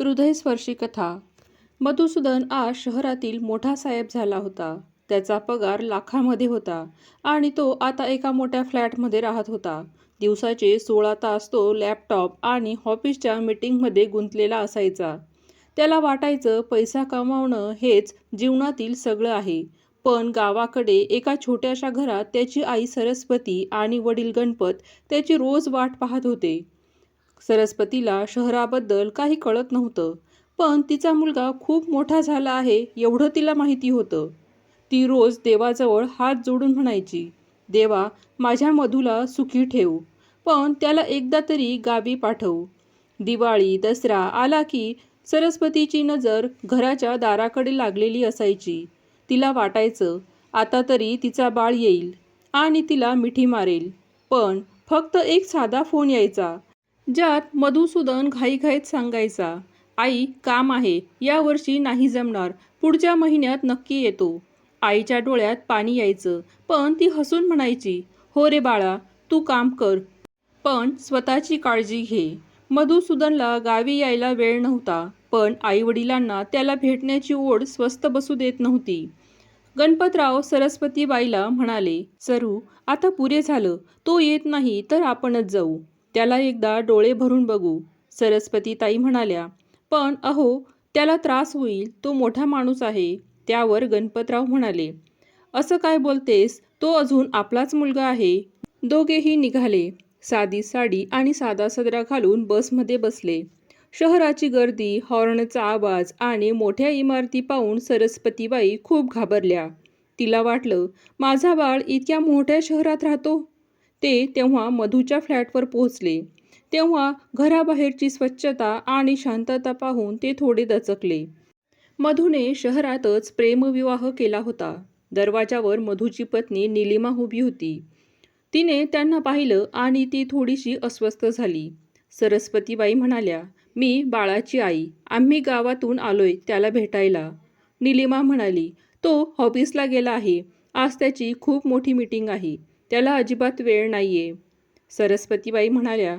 हृदयस्पर्शी कथा. मधुसूदन आज शहरातील मोठा साहेब झाला होता. त्याचा पगार लाखामध्ये होता आणि तो आता एका मोठ्या फ्लॅटमध्ये राहत होता. दिवसाचे सोळा तास तो लॅपटॉप आणि ऑफिसच्या मीटिंगमध्ये गुंतलेला असायचा. त्याला वाटायचं पैसा कमावणं हेच जीवनातील सगळं आहे. पण गावाकडे एका छोट्याशा घरात त्याची आई सरस्वती आणि वडील गणपत त्याची रोज वाट पाहत होते. सरस्वतीला शहराबद्दल काही कळत नव्हतं पण तिचा मुलगा खूप मोठा झाला आहे एवढं तिला माहिती होतं. ती रोज देवाजवळ हात जोडून म्हणायची देवा माझ्या मधूला सुखी ठेव पण त्याला एकदा तरी गावी पाठव. दिवाळी दसरा आला की सरस्वतीची नजर घराच्या दाराकडे लागलेली असायची. तिला वाटायचं आता तरी तिचा बाळ येईल आणि तिला मिठी मारेल पण फक्त एक साधा फोन यायचा ज्यात मधुसूदन घाईघाईत सांगायचा आई काम आहे यावर्षी नाही जमणार पुढच्या महिन्यात नक्की येतो. आईच्या डोळ्यात पाणी यायचं पण ती हसून म्हणायची हो रे बाळा तू काम कर. पण स्वतःची काळजी घे. मधुसूदनला गावी यायला वेळ नव्हता पण आईवडिलांना त्याला भेटण्याची ओढ स्वस्त बसू देत नव्हती. गणपतराव सरस्वतीबाईला म्हणाले सरू आता पुरे झालं तो येत नाही तर आपणच जाऊ. त्याला एकदा डोळे भरून बघू सरस्वती ताई म्हणाल्या. पण अहो त्याला त्रास होईल तो मोठा माणूस आहे त्यावर गणपतराव म्हणाले. असं काय बोलतेस? तो अजून आपलाच मुलगा आहे. दोघेही निघाले. साधी साडी आणि साधा सदरा घालून बसमध्ये बसले. शहराची गर्दी हॉर्नचा आवाज आणि मोठ्या इमारती पाहून सरस्वतीबाई खूप घाबरल्या. तिला वाटलं माझा बाळ इतक्या मोठ्या शहरात राहतो? ते तेव्हा मधूच्या फ्लॅटवर पोहोचले. तेव्हा घराबाहेरची स्वच्छता आणि शांतता पाहून ते थोडे दचकले. मधूने शहरातच प्रेमविवाह केला होता. दरवाजावर मधूची पत्नी निलिमा उभी होती. तिने त्यांना पाहिलं आणि ती थोडीशी अस्वस्थ झाली. सरस्वतीबाई म्हणाल्या मी बाळाची आई. आम्ही गावातून आलोय त्याला भेटायला. निलिमा म्हणाली तो ऑफिसला गेला आहे. आज त्याची खूप मोठी मीटिंग आहे. त्याला अजिबात वेळ नाहीये. सरस्वतीबाई म्हणाल्या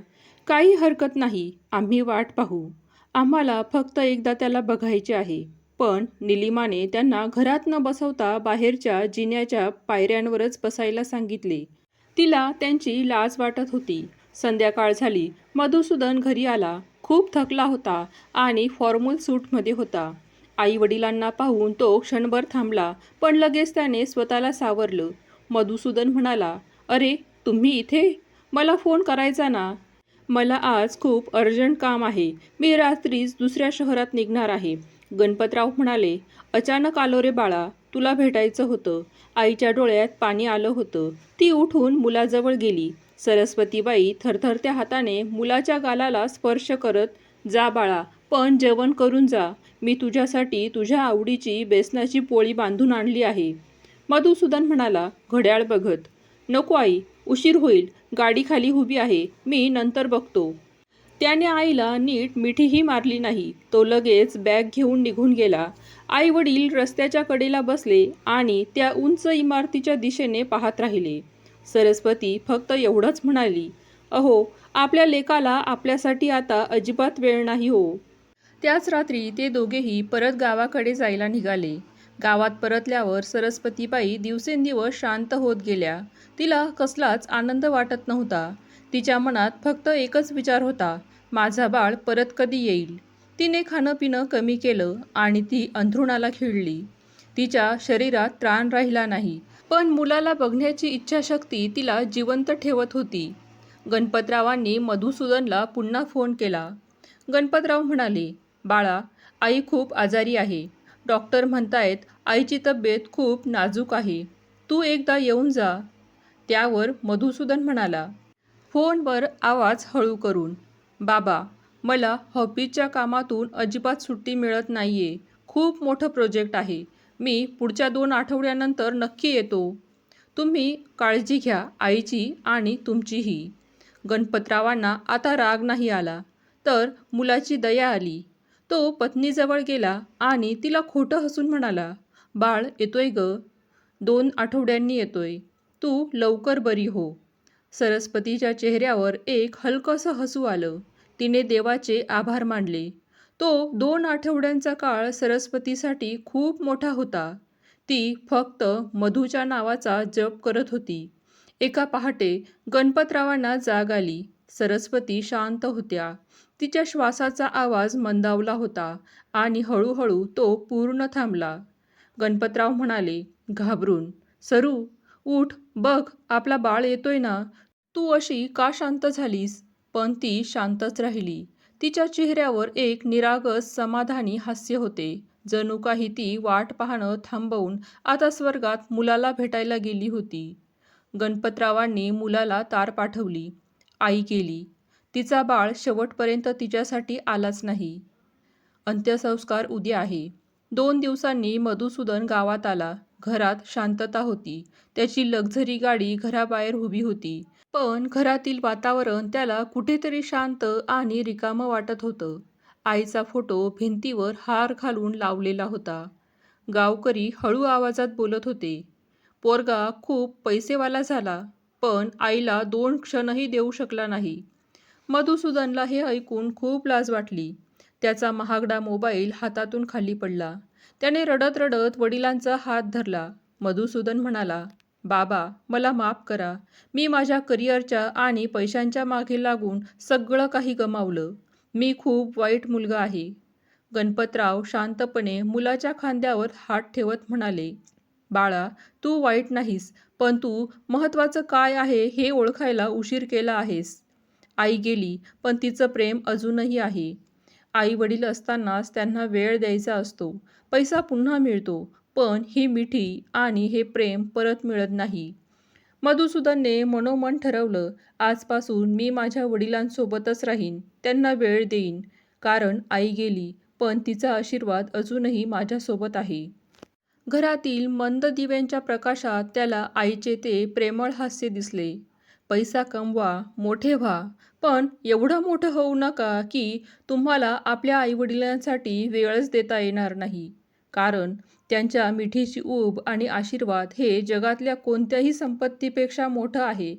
काही हरकत नाही आम्ही वाट पाहू. आम्हाला फक्त एकदा त्याला बघायचे आहे. पण निलिमाने त्यांना घरात न बसवता बाहेरच्या जिन्याच्या पायऱ्यांवरच बसायला सांगितले. तिला त्यांची लाज वाटत होती. संध्याकाळ झाली. मधुसूदन घरी आला. खूप थकला होता आणि फॉर्मल सूटमध्ये होता. आई वडिलांना पाहून तो क्षणभर थांबला पण लगेच त्याने स्वतःला सावरलं. मधुसूदन म्हणाला अरे तुम्ही इथे? मला फोन करायचा ना. मला आज खूप अर्जंट काम आहे. मी रात्रीच दुसऱ्या शहरात निघणार आहे. गणपतराव म्हणाले अचानक आलो रे बाळा तुला भेटायचं होतं. आईच्या डोळ्यात पाणी आलं होतं. ती उठून मुलाजवळ गेली. सरस्वतीबाई थरथरत्या हाताने मुलाच्या गालाला स्पर्श करत जा बाळा पण जेवण करून जा. मी तुझ्यासाठी तुझ्या आवडीची बेसनाची पोळी बांधून आणली आहे. मधुसूदन म्हणाला घड्याळ बघत. नको आई उशीर होईल. गाडी खाली उभी आहे. मी नंतर बघतो. त्याने आईला नीट मिठीही मारली नाही. तो लगेच बॅग घेऊन निघून गेला. आई वडील रस्त्याच्या कडेला बसले आणि त्या उंच इमारतीच्या दिशेने पाहत राहिले. सरस्वती फक्त एवढंच म्हणाली अहो आपल्या लेकाला आपल्यासाठी आता अजिबात वेळ नाही हो. त्याच रात्री ते दोघेही परत गावाकडे जायला निघाले. गावात परतल्यावर सरस्वतीबाई दिवसेंदिवस शांत होत गेल्या. तिला कसलाच आनंद वाटत नव्हता. तिच्या मनात फक्त एकच विचार होता माझा बाळ परत कधी येईल? तिने खाणं पिणं कमी केलं आणि ती अंथरुणाला खिळली. तिच्या शरीरात त्राण राहिला नाही पण मुलाला बघण्याची इच्छाशक्ती तिला जिवंत ठेवत होती. गणपतरावांनी मधुसूदनला पुन्हा फोन केला. गणपतराव म्हणाले बाळा आई खूप आजारी आहे. डॉक्टर म्हणतायत आईची तब्येत खूप नाजूक आहे. तू एकदा येऊन जा. त्यावर मधुसूदन म्हणाला फोनवर आवाज हळू करून. बाबा मला ऑफिसच्या कामातून अजिबात सुट्टी मिळत नाही आहे खूप मोठं प्रोजेक्ट आहे. मी पुढच्या दोन आठवड्यानंतर नक्की येतो. तुम्ही काळजी घ्या आईची आणि तुमचीही. गणपतरावांना आता राग नाही आला. तर मुलाची दया आली. तो पत्नीजवळ गेला आणि तिला खोटं हसून म्हणाला बाळ येतोय ग. दोन आठवड्यांनी येतोय. तू लवकर बरी हो. सरस्वतीच्या चेहऱ्यावर एक हलकंसं हसू आलं. तिने देवाचे आभार मानले. तो दोन आठवड्यांचा काळ सरस्वतीसाठी खूप मोठा होता. ती फक्त मधूच्या नावाचा जप करत होती. एका पहाटे गणपतरावांना जाग आली. सरस्वती शांत होत्या. तिच्या श्वासाचा आवाज मंदावला होता आणि हळूहळू तो पूर्ण थांबला. गणपतराव म्हणाले घाबरून. सरू उठ बघ आपला बाळ येतोय ना? तू अशी का शांत झालीस? पण ती शांतच राहिली. तिच्या चेहऱ्यावर एक निरागस समाधानी हास्य होते. जणू काही ती वाट पाहणं थांबवून आता स्वर्गात मुलाला भेटायला गेली होती. गणपतरावांनी मुलाला तार पाठवली. आई केली तिचा बाळ शेवटपर्यंत तिच्यासाठी आलाच नाही. अंत्यसंस्कार उद्या आहे. दोन दिवसांनी मधुसूदन गावात आला. घरात शांतता होती. त्याची लक्झरी गाडी घराबाहेर उभी होती. पण घरातील वातावरण त्याला कुठेतरी शांत आणि रिकामं वाटत होतं. आईचा फोटो भिंतीवर हार घालून लावलेला होता. गावकरी हळू आवाजात बोलत होते. पोरगा खूप पैसेवाला झाला पण आईला दोन क्षणही देऊ शकला नाही. मधुसूदनला हे ऐकून खूप लाज वाटली. त्याचा महागडा मोबाईल हातातून खाली पडला. त्याने रडत रडत वडिलांचा हात धरला. मधुसूदन म्हणाला बाबा मला माफ करा. मी माझ्या करिअरच्या आणि पैशांच्या मागे लागून सगळं काही गमावलं. मी खूप वाईट मुलगा आहे. गणपतराव शांतपणे मुलाच्या खांद्यावर हात ठेवत म्हणाले बाळा तू वाईट नाहीस पण तू महत्त्वाचं काय आहे हे ओळखायला उशीर केला आहेस. आई गेली पण तिचं प्रेम अजूनही आहे. आई वडील असतानाच त्यांना वेळ द्यायचा असतो. पैसा पुन्हा मिळतो पण ही मिठी आणि हे प्रेम परत मिळत नाही. मधुसूदनने मनोमन ठरवलं आजपासून मी माझ्या वडिलांसोबतच राहीन त्यांना वेळ देईन. कारण आई गेली पण तिचा आशीर्वाद अजूनही माझ्यासोबत आहे. घरातील मंद दिव्यांच्या प्रकाशात त्याला आईचे ते प्रेमळ हास्य दिसले. पैसा कमवा मोठे व्हा. पण एवढं मोठं होऊ नका की तुम्हाला आपल्या आईवडिलांसाठी वेळच देता येणार नाही. कारण त्यांच्या मिठीची ऊब आणि आशीर्वाद हे जगातल्या कोणत्याही संपत्तीपेक्षा मोठं आहे.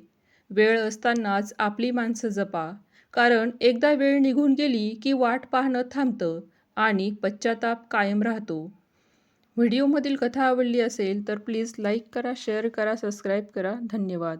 वेळ असतानाच आपली माणसं जपा. कारण एकदा वेळ निघून गेली की वाट पाहणं थांबतं आणि पश्चाताप कायम राहतो. व्हिडिओमधील कथा आवडली असेल तर प्लीज लाईक करा शेअर करा सबस्क्राईब करा. धन्यवाद.